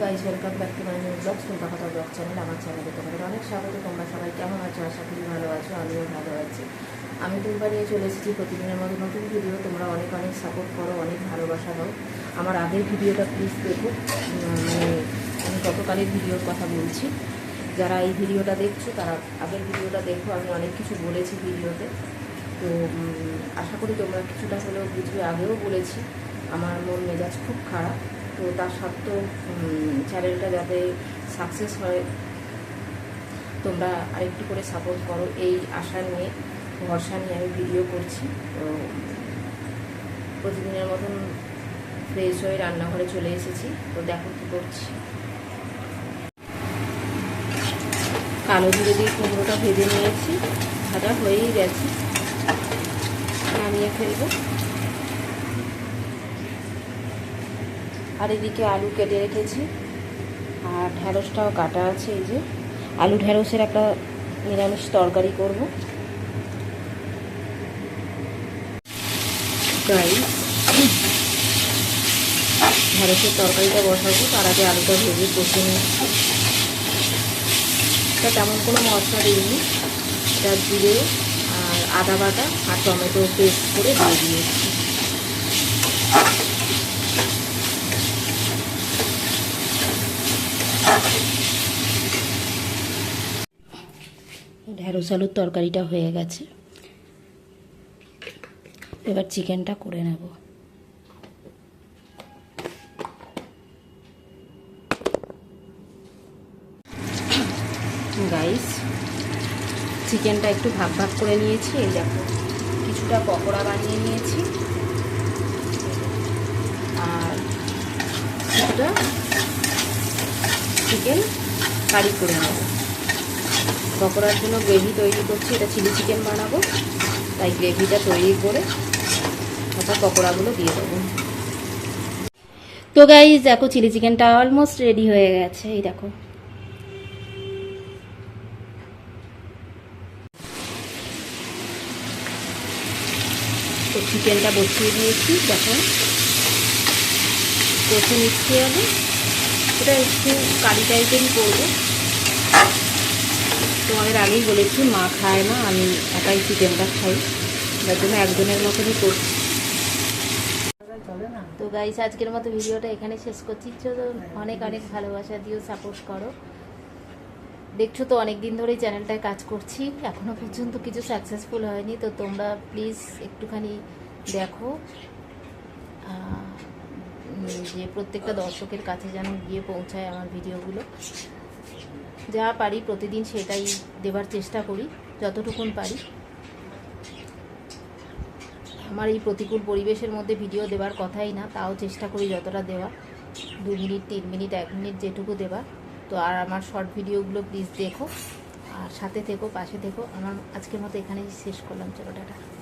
Guys welcome back to my new blog সুন্দর কথা blog channel আমার চ্যানেলে তোমাদের অনেক স্বাগত। তোমরা সবাই কেমন আছো? আশা করি ভালো আছো, আমিও ভালো আছি। আমি তোমরা নিয়ে চলে এসেছি প্রতিদিনের মতো নতুন ভিডিও তোমরা অনেক অনেক সাপোর্ট করো, অনেক ভালোবাসা দাও। আমার আগের ভিডিওটা প্লিজ দেখো। মানে আমি গতকালের ভিডিওর কথা বলছি। যারা এই ভিডিওটা দেখছ, তারা আগের ভিডিওটা দেখো। আমি অনেক কিছু বলেছি ভিডিওতে তো। আশা করি তোমরা কিছুটা হলেও বুঝবে আগেও বলেছি। আমার মন মেজাজ খুব খারাপ। তো তার সত্ত্বেও চ্যানেলটা যাতে সাকসেস হয়, তোমরা আরেকটু করে সাপোর্ট করো এই আশা নিয়ে, ভরসা নিয়ে আমি ভিডিও করছি। তো, প্রতিদিনের মতন ফ্রেশ হয়ে রান্নাঘরে চলে এসেছি। তো দেখো কী করছি। কালো জিরে দিয়ে কুমড়োটা ভেজে নিয়েছি। ভাজা হয়েই গেছে। নামিয়ে ফেলব। আর এদিকে আলু কেটে রেখেছি। আর ঢ্যাঁড়সটাও কাটা আছে এই যে। আলু ঢ্যাঁড়সের একটা নিরামিষ তরকারি করব। তাই ঢ্যাঁড়সের তরকারিটা বসাবো। তার আগে আলুটা ভেজে কষে নিচ্ছি। এটা তেমন কোনো মশলা দিইনি। এটা জিরে আর আদা বাটা আর টমেটো পেস্ট করে দিয়ে দিয়েছি। ঢেঁড়স আলুর তরকারিটা হয়ে গেছে। এবার চিকেনটা করে নেব। গাইস, চিকেনটা একটু ভাগ ভাগ করে নিয়েছি, এই দেখো, কিছুটা পকোড়া বানিয়ে নিয়েছি। আর কিছুটা চিকেন কারি করে নেব। পকোড়ার জন্য গ্রেভি তৈরি করছি, এটা চিলি চিকেন বানাবো। তাই গ্রেভিটা তৈরি করে তারপর পকোড়াগুলো দিয়ে দেবো। তো গাইজ দেখো চিলি চিকেনটা অলমোস্ট রেডি হয়ে গেছে, এই দেখো। তো চিকেনটা বসিয়ে দিয়েছি, দেখো। কষে নিচ্ছি আগে এটা একটু কারি টাইপেরই করব। তোমাদের আগেই বলেছি, মা খায় না, আমি একাই চিকেনটা খাই। যার জন্য একজনের মতনই করছি। তো গাইস আজকের মতো ভিডিওটা এখানে শেষ করছি। চলো, অনেক অনেক ভালোবাসা দিও সাপোর্ট করো। দেখছ তো অনেক দিন ধরেই চ্যানেলটায় কাজ করছি। এখনও পর্যন্ত কিছু সাকসেসফুল হয়নি। তো তোমরা প্লিজ একটুখানি দেখো। যে প্রত্যেকটা দর্শকের কাছে যেন গিয়ে পৌঁছায় আমার ভিডিওগুলো। যা পারি প্রতিদিন সেটাই দেবার চেষ্টা করি, যতটুকুন পারি। আমার এই প্রতিকূল পরিবেশের মধ্যে ভিডিও দেওয়ার কথাই না, তাও চেষ্টা করি যতটা দেওয়া। দু মিনিট, তিন মিনিট, এক মিনিট যেটুকু দেওয়া তো আর আমার শর্ট ভিডিওগুলো প্লিজ দেখো। আর সাথে থেকো, পাশে থেকো। আমার আজকের মতো এখানেই শেষ করলাম। চলো, টাটা।